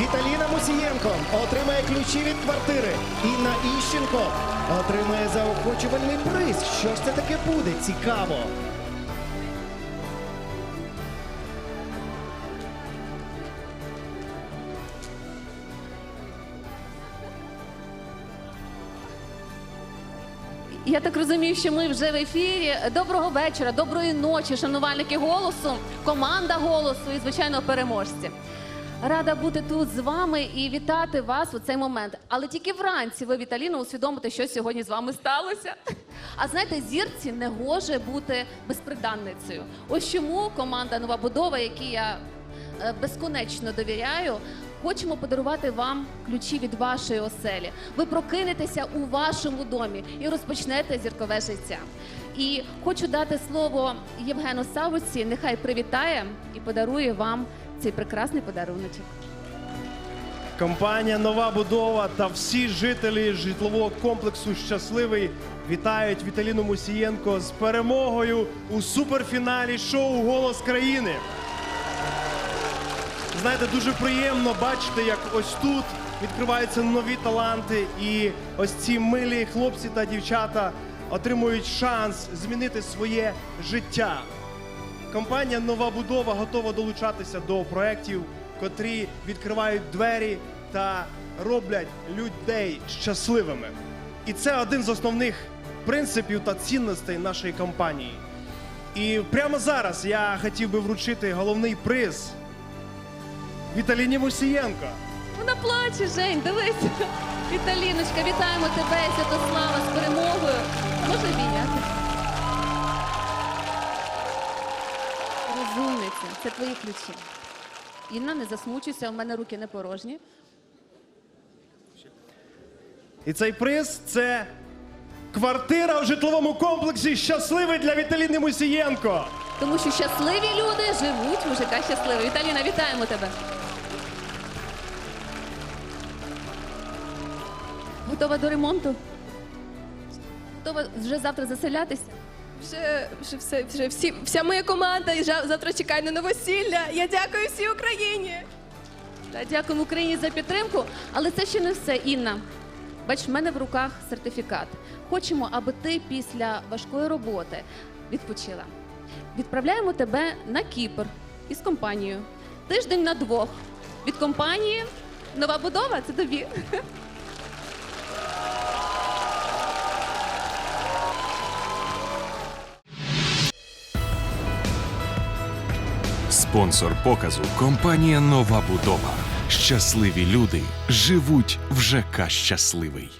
Віталіна Мусієнко отримає ключі від квартири. Інна Іщенко отримає заохочувальний приз. Що ж це таке буде? Цікаво. Я так розумію, що ми вже в ефірі. Доброго вечора, доброї ночі, шанувальники голосу, команда голосу і, звичайно, переможці. Рада бути тут з вами і вітати вас у цей момент. Але тільки вранці ви, Віталіно, усвідомите, що сьогодні з вами сталося. А знаєте, зірці не гоже бути безприданницею. Ось чому команда Нова будова, якій я е, безконечно довіряю. Хочемо подарувати вам ключі від вашої оселі. Ви прокинетеся у вашому домі і розпочнете зіркове життя. І хочу дати слово Євгену Савуці. Нехай привітає і подарує вам цей прекрасний подаруночок. Компанія Нова будова та всі жителі житлового комплексу Щасливий вітають Віталіну Мусієнко з перемогою у суперфіналі шоу Голос країни. Знаєте, дуже приємно бачити, як ось тут відкриваються нові таланти, і ось ці милі хлопці та дівчата отримують шанс змінити своє життя. Компанія Нова будова готова долучатися до проєктів, котрі відкривають двері та роблять людей щасливими. І це один з основних принципів та цінностей нашої компанії. І прямо зараз я хотів би вручити головний приз Віталіні Мусієнко. Вона плаче, Жень, дивись. Віталіночка, вітаємо тебе, Святослава, з перемогою. Може обійняти. Розумниця, це твої ключі. Інна, не засмучуйся, у мене руки не порожні. І цей приз це квартира в житловому комплексі щасливий для Віталіни Мусієнко. Тому що щасливі люди живуть, мужика щасливий. Віталіна, вітаємо тебе. Готова до ремонту? Готова вже завтра заселятися? Вже, вже, все, вже всі, вся моя команда і завтра чекає на новосілля. Я дякую всій Україні. Та дякуємо Україні за підтримку, але це ще не все, Інна. Бач, в мене в руках сертифікат. Хочемо, аби ти після важкої роботи відпочила. Відправляємо тебе на Кіпр із компанією. Тиждень на двох. Від компанії нова будова це тобі. Спонсор показу компанія Нова будова. Щасливі люди живуть в ЖК Щасливий.